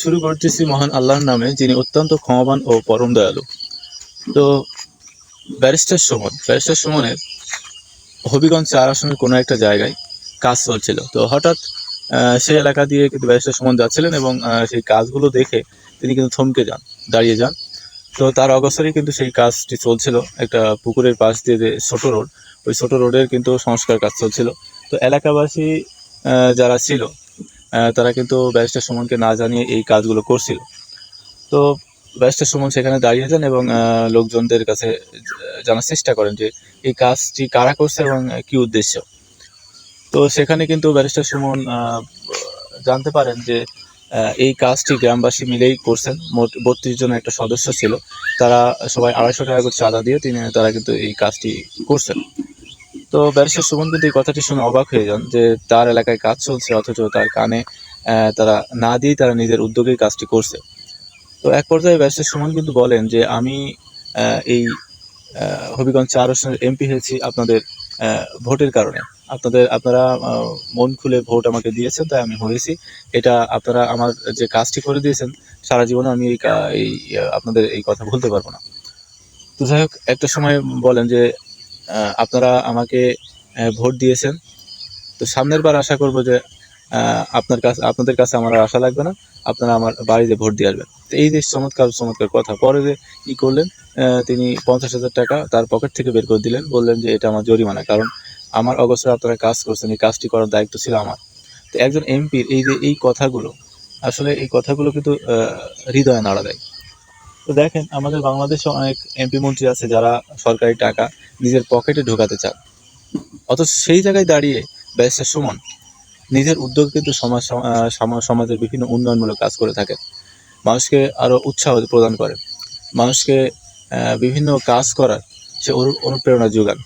শুরু করতেছি মহান আল্লাহর নামে, যিনি অত্যন্ত ক্ষমাবান ও পরম দয়ালু। তো, ব্যারিস্টার সুমন, ব্যারিস্টার সুমনের হবিগঞ্জ চার আসনের কোনো একটা জায়গায় কাজ চলছিল। তো হঠাৎ সেই এলাকা দিয়ে কিন্তু ব্যারিস্টার সুমন যাচ্ছিলেন এবং সেই কাজগুলো দেখে তিনি কিন্তু থমকে যান, দাঁড়িয়ে যান। তো তার অগসরেই কিন্তু সেই কাজটি চলছিল, একটা পুকুরের পাশ দিয়ে যে ছোট রোড, ওই ছোট রোডের কিন্তু সংস্কার কাজ চলছিল। তো এলাকাবাসী যারা ছিল তারা কিন্তু ব্যারিস্টার সুমনকে না জানিয়ে এই কাজগুলো করছিল। তো ব্যারিস্টার সুমন সেখানে দাঁড়িয়ে যান এবং লোকজনদের কাছে জানার চেষ্টা করেন যে এই কাজটি কারা করছে এবং কি উদ্দেশ্য। তো সেখানে কিন্তু ব্যারিস্টার সুমন জানতে পারেন যে এই কাজটি গ্রামবাসী মিলেই করছেন। মোট বত্রিশ জন একটা সদস্য ছিল। তারা সবাই আড়াইশো টাকা করে চাঁদা দিয়ে তিনি, তারা কিন্তু এই কাজটি করছেন। তো ব্যারিস্টার সুমন কিন্তু এই কথাটি শুনে অবাক হয়ে যান যে তার এলাকায় কাজ চলছে, অথচ তার কানে তারা না দিয়েই তারা নিজের উদ্যোগে কাজটি করছে। তো এক পর্যায়ে ব্যারিস্টার সুমন কিন্তু বলেন যে আমি এই হবিগঞ্জ চার আসনের এমপি হয়েছি আপনাদের ভোটের কারণে। আপনাদের, আপনারা মন খুলে ভোট আমাকে দিয়েছেন, তাই আমি হয়েছি। এটা আপনারা আমার যে কাজটি করে দিয়েছেন, সারা জীবনে আমি এই আপনাদের এই কথা ভুলতে পারব না। তো যাই হোক, একটা সময় বলেন যে আপনারা আমাকে ভোট দিয়েছেন। তো সামনের বার আশা করব যে আপনার কাছে, আপনাদের কাছে আমার আশা লাগবে না। আপনারা আমার বাড়িতে ভোট দিয়ে আসবেন। এই যে চমৎকার চমৎকার কথা। পরে যে কি করলেন তিনি পঞ্চাশ হাজার টাকা তার পকেট থেকে বের করে দিলেন। বললেন যে এটা আমার জরিমানা, কারণ আমার অবসরে আপনারা কাজ করছেন। এই কাজটি করার দায়িত্ব ছিল আমার। তো একজন এমপির এই যে, এই কথাগুলো, আসলে এই কথাগুলো কিন্তু হৃদয়ে নাড়া দেয়। তো দেখেন, আমাদের বাংলাদেশে অনেক এমপি মন্ত্রী আছে যারা সরকারি টাকা নিজের পকেটে ঢোকাতে চান অথচ সেই জায়গায় দাঁড়িয়ে ব্যারিস্টার সুমন নিজের উদ্যোগ কিন্তু সমাজ সমাজের বিভিন্ন উন্নয়নমূলক কাজ করে থাকেন মানুষকে আরও উৎসাহ প্রদান করেন মানুষকে বিভিন্ন কাজ করার সে অনু- অনুপ্রেরণা যোগান।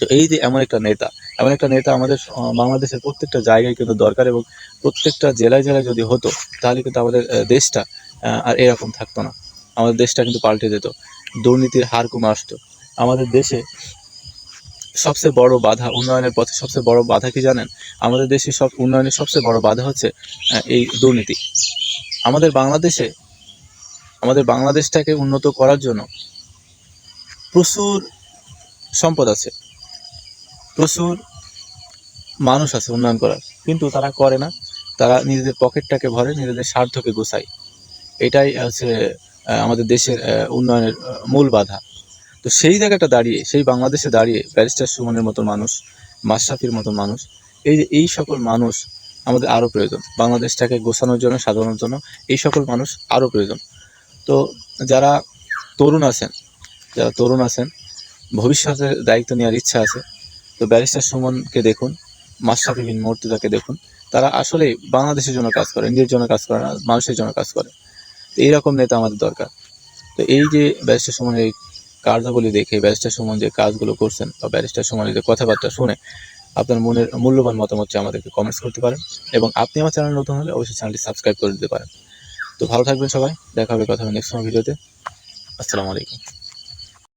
তো এই যে এমন একটা নেতা, এমন একটা নেতা আমাদের বাংলাদেশের প্রত্যেকটা জায়গায় কিন্তু দরকার এবং প্রত্যেকটা জেলায় জেলায় যদি হতো, তাহলে কিন্তু আমাদের দেশটা আর এরকম থাকতো না। আমাদের দেশটা কিন্তু পাল্টে যেত, দুর্নীতির হার কমে আসতো। আমাদের দেশে সবচেয়ে বড় বাধা উন্নয়নের পথে সবচেয়ে বড় বাধা কি জানেন? আমাদের দেশে সব উন্নয়নের সবচেয়ে বড় বাধা হচ্ছে এই দুর্নীতি। আমাদের বাংলাদেশে, আমাদের বাংলাদেশটাকে উন্নত করার জন্য প্রচুর সম্পদ আছে, প্রচুর মানুষ আছে উন্নয়ন করার, কিন্তু তারা করে না। তারা নিজেদের পকেটটাকে ভরে নিজেদের স্বার্থকে গোছায়। এটাই হচ্ছে আমাদের দেশের উন্নয়নের মূল বাধা। তো সেই জায়গাটা দাঁড়িয়ে, সেই বাংলাদেশে দাঁড়িয়ে ব্যারিস্টার সুমনের মতো মানুষ, মাশরাফির মতো মানুষ, এই যে এই সকল মানুষ আমাদের আরও প্রয়োজন। বাংলাদেশটাকে গোছানোর জন্য, সাজানোর জন্য এই সকল মানুষ আরও প্রয়োজন। তো যারা তরুণ আছেন, যারা তরুণ আছেন ভবিষ্যতের দায়িত্ব নেওয়ার ইচ্ছা আছে, তো ব্যারিস্টার সুমনকে দেখুন মাশরাফি বিন মর্তুদাকে দেখুন। তারা আসলে বাংলাদেশের জন্য কাজ করে নিজের জন্য কাজ করে না, মানুষের জন্য কাজ করে। তো এইরকম নেতা আমাদের দরকার। তো এই যে ব্যারিস্টার সুমনের এই কার্যাবলী দেখে, ব্যারিস্টার সুমন যে কাজগুলো করছেন বা ব্যারিস্টার সুমনের যে কথাবার্তা শুনে আপনার মনের মূল্যবান মতামত আমাদেরকে কমেন্টস করতে পারেন এবং আপনি আমার চ্যানেল নতুন হলে অবশ্যই চ্যানেলটি সাবস্ক্রাইব করে দিতে পারেন। তো ভালো থাকবেন সবাই, দেখা হবে কথা হবে নেক্সট সময় ভিডিওতে আসসালামু আলাইকুম।